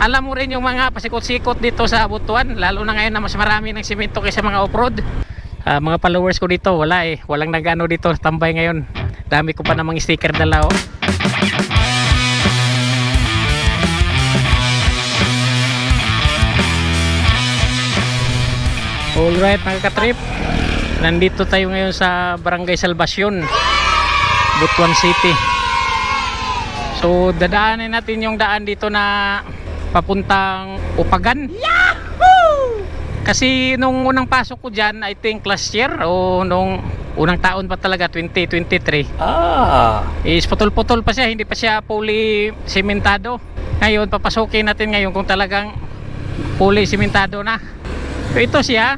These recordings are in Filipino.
Alam mo rin yung mga pasikot-sikot dito sa Butuan, lalo na ngayon na mas marami ng simento kaysa mga off-road. Ah, mga followers ko dito, wala eh. Walang nagano dito, tambay ngayon. Dami ko pa namang sticker dala oh. Alright mga katrip Nandito tayo ngayon sa Barangay Salvacion Butuan City So dadaanin natin yung daan dito na papuntang Upagan. Kasi nung unang pasok ko dyan I think last year o nung unang taon pa talaga 2023 Ah. is putol-putol pa siya hindi pa siya fully sementado ngayon papasukin natin ngayon kung talagang fully sementado na. So ito siya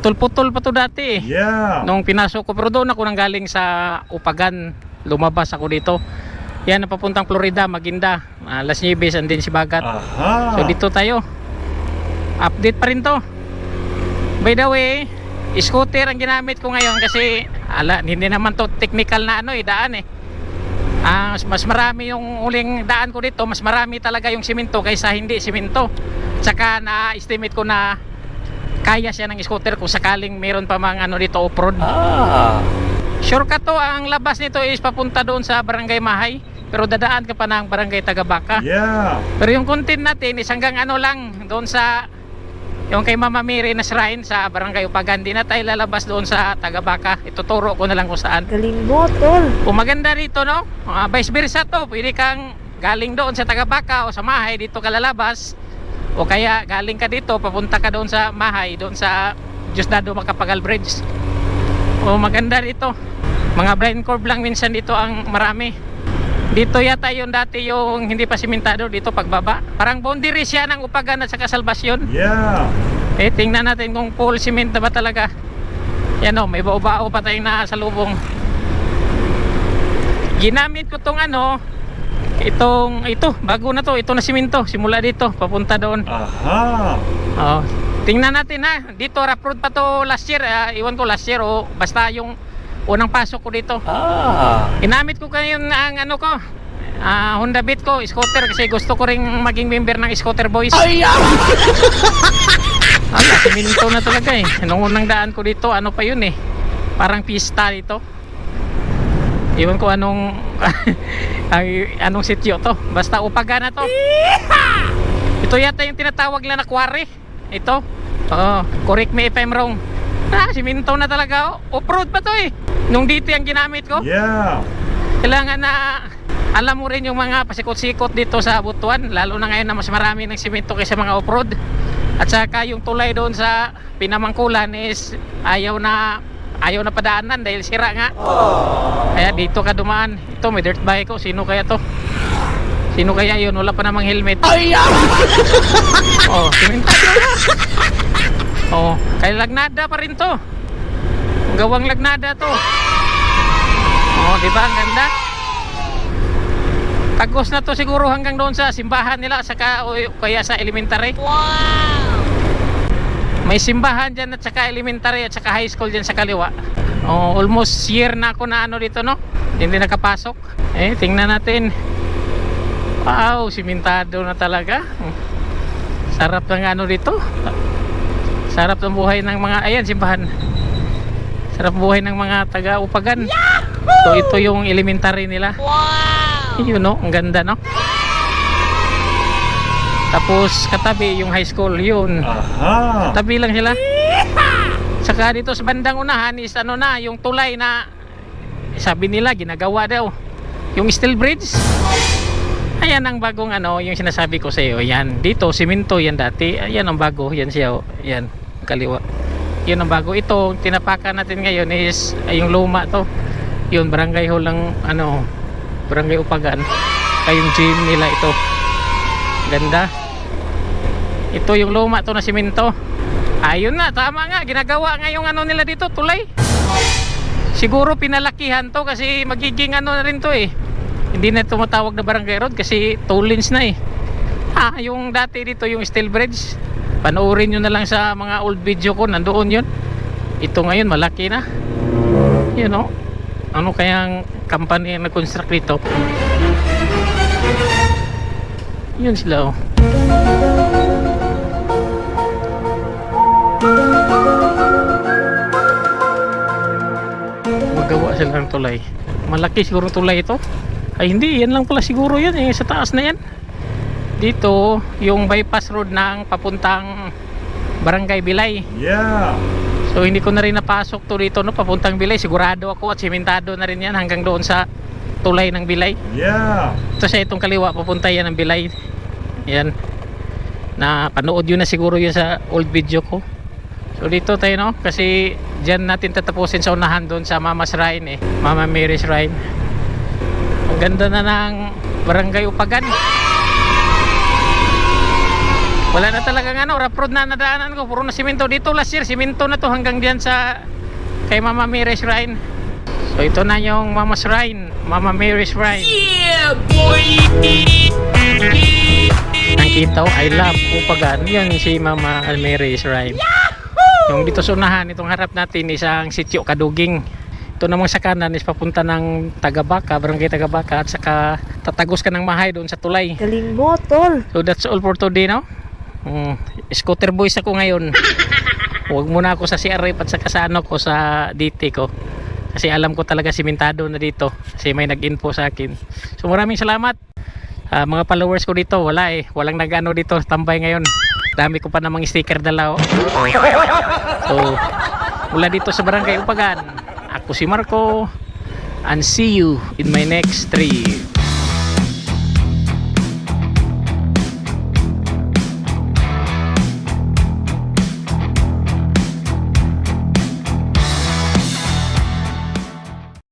putol-putol pa to dati eh. Yeah. nung pinasok ko pero doon ako nang galing sa Upagan. Lumabas ako dito yan napapuntang Florida Maginda. Uh, Las Nieves and din si Bagat. Aha. so dito tayo. Update pa rin to. By the way scooter ang ginamit ko ngayon kasi ala hindi naman to technical na ano eh daan eh. Ah, mas- marami yung huling daan ko dito mas marami talaga yung simento kaysa hindi simento. Tsaka na-estimate ko na kaya siya ng scooter kung sakaling meron pa mga ano dito off-road. Ah. Shortcut to, ang labas nito is papunta doon sa Barangay Mahay pero dadaan ka pa ng Barangay Tagabaka. Yeah. pero yung content natin is hanggang ano lang doon sa yung kay Mama Mary na shrine sa Barangay Upagan di na tayo lalabas doon sa Tagabaka. Ituturo ko na lang kung saan. Galing mo, tol. kung maganda rito no? Uh, vice versa to. Pwede kang galing doon sa Tagabaka o sa Mahay dito ka lalabas. O kaya galing ka dito papunta ka doon sa Mahay doon sa Diosdado Macapagal Bridge o maganda rito mga blind curve lang minsan dito ang marami. Dito yata yung dati yung hindi pa simentado dito pagbaba. Parang boundary siya ng upagan at saka salvasyon Yeah. eh tingnan natin kung full cement na ba talaga. Yan o may bao-bao pa tayong nakasalubong. Ginamit ko tong ano itong ito bago na to ito na simento simula dito papunta doon. Aha. oh. Tingnan natin ha dito rough pa to last year ah, iwan ko last year o basta yung unang pasok ko dito Ah. ginamit ko kayo ang ano ko ah, Honda Beat ko scooter kasi gusto ko ring maging member ng scooter boys Ay. Ala, siminto na talaga eh. Nung unang daan ko dito, ano pa yun eh. Parang pista dito. Iwan ko anong ay, anong sityo to. Basta upaga na to. Ito yata yung tinatawag na na quarry. Ito. Oo, correct me if I'm wrong. Ah, siminto na talaga. oh. Off-road pa to eh. Nung dito yung ginamit ko. Yeah. Kailangan na alam mo rin yung mga pasikot-sikot dito sa Butuan lalo na ngayon na mas marami ng simento kaysa mga off-road at saka yung tulay doon sa Pinamangkulan is ayaw na ayaw na padaanan dahil sira nga kaya dito ka dumaan ito may dirt bike ko sino kaya to sino kaya yun? Wala pa namang helmet. Ay. oh simentado na. Oh kaya lagnada pa rin to. Gawang lagnada to. Oh di ba? Ang ganda. Tagos na to siguro hanggang doon sa simbahan nila saka o kaya sa elementary. May simbahan dyan at saka elementary at saka high school dyan sa kaliwa. Oh, almost year na ako na ano dito no? Hindi nakapasok. Eh tingnan natin wow simentado na talaga. Sarap ng ano dito. Sarap ng buhay ng mga ayan simbahan. Sarap buhay ng mga taga upagan so ito yung elementary nila. Wow! Yun no? Ang ganda no? Tapos katabi yung high school. Yun. Aha. tabi lang sila. Saka dito sa bandang unahan is ano na yung tulay na sabi nila ginagawa daw. Yung steel bridge ayan ang bagong ano yung sinasabi ko sa iyo yan dito simento yan dati. Ayan ang bago yan siya oh. yan kaliwa. Yun ang bago. Ito tinapakan natin ngayon is ay, yung luma to. Yun barangay hall ng ano barangay upagan. Kayong gym nila ito. Ganda. Ito yung luma to na simento. Ayun na tama nga. Ginagawa nga yung ano nila dito tulay. Siguro pinalakihan to kasi magiging ano na rin to eh hindi na tumatawag na barangay road kasi two lanes na eh. Ah yung dati dito yung steel bridge. Panoorin nyo na lang sa mga old video ko nandoon yun. Ito ngayon malaki na. You oh. know ano kayang company na construct dito? Yun sila oh. Magawa sila ng tulay. Malaki siguro tulay ito. Ay hindi, yan lang pala siguro yan eh, sa taas na yan. Dito, yung bypass road ng papuntang Barangay Bilay. Yeah. So hindi ko na rin napasok to dito no, papuntang Bilay. Sigurado ako at simentado na rin yan hanggang doon sa tulay ng Bilay. Yeah. Ito sa itong kaliwa, papunta yan ng Bilay. Yan. Na panood yun na siguro yun sa old video ko. So dito tayo no, kasi dyan natin tatapusin sa unahan doon sa Mama Shrine eh. Mama Mary's Shrine. Ang ganda na ng Barangay Upagan. Wala na talagang ano, rough road na nadaanan ko. Puro na simento dito last year. Simento na to hanggang diyan sa kay Mama Mary's Shrine. So ito na yung Mama Shrine. Mama Mary's Shrine. Nakita ko, I love Upagan. Yan si Mama Mary's Shrine. Yung dito sa unahan, itong harap natin, isang sityo Kaduging. Ito namang sa kanan is papunta ng Tagabaka, Barangay Tagabaka at saka tatagos ka ng mahay doon sa tulay. Galing mo, tol. So that's all for today no. Mm, scooter boys ako ngayon. Huwag muna ako sa CRF at saka sa ano ko sa DT ko. Kasi alam ko talaga simentado na dito. Kasi may nag-info sa akin. So maraming salamat. Ah, mga followers ko dito, wala eh. Walang nag-ano dito, tambay ngayon. Dami ko pa namang sticker dala. Oh. So, mula dito sa Barangay Upagan, ako si Marco. And see you in my next trip.